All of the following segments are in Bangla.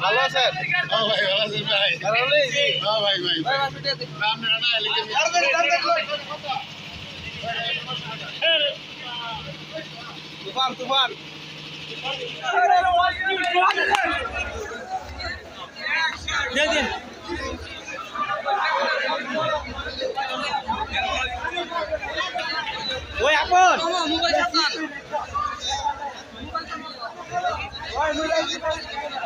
ভালো আছেন ও ভাই ভালো আছেন ভাই ভালো নেই ও ভাই ভাই ভাই আপনারা না এলে কি তুফান তুফান ওই আপন উড়াইলে আরও ভালো হইব অসাধারণ অসাধারণ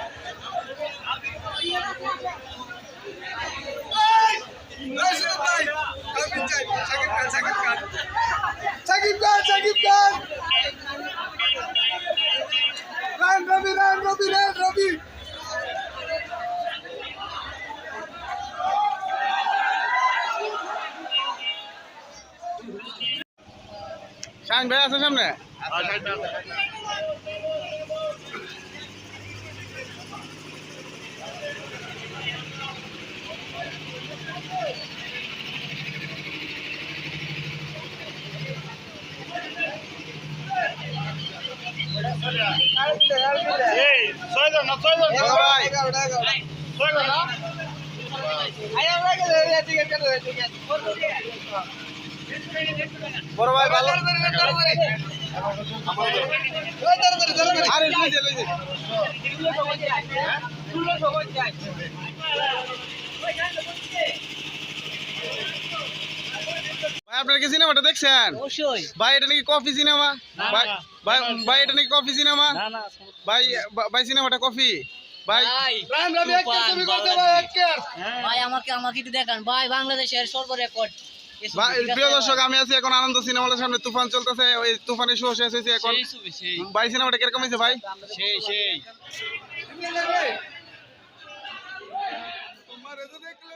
Sakib Khan Sakib Khan run Robi run Robi run Robi Shahin ভাই আছে সামনে? বড় ভাই ভালো। আরে লইছে লইছে ভাই আপনারা কি সিনেমাটা দেখছেন? অবশ্যই। ভাই এটা নাকি কফি সিনেমা? ভাই ভাই ভাই এটা নাকি কফি সিনেমা? না না ভাই ভাই সিনেমাটা কফি। ভাই আমাকে আমাকে একটু দেখান। বাংলাদেশের প্রিয় দর্শক আমি আছি এখন আনন্দ সিনেমার সামনে। তুফান চলতেছে ওই তুফানের শো শেষ হয়েছে এখন। সেই। ভাই সিনেমাটা কীরকম হয়েছে ভাই? সেই সেই। দেখলে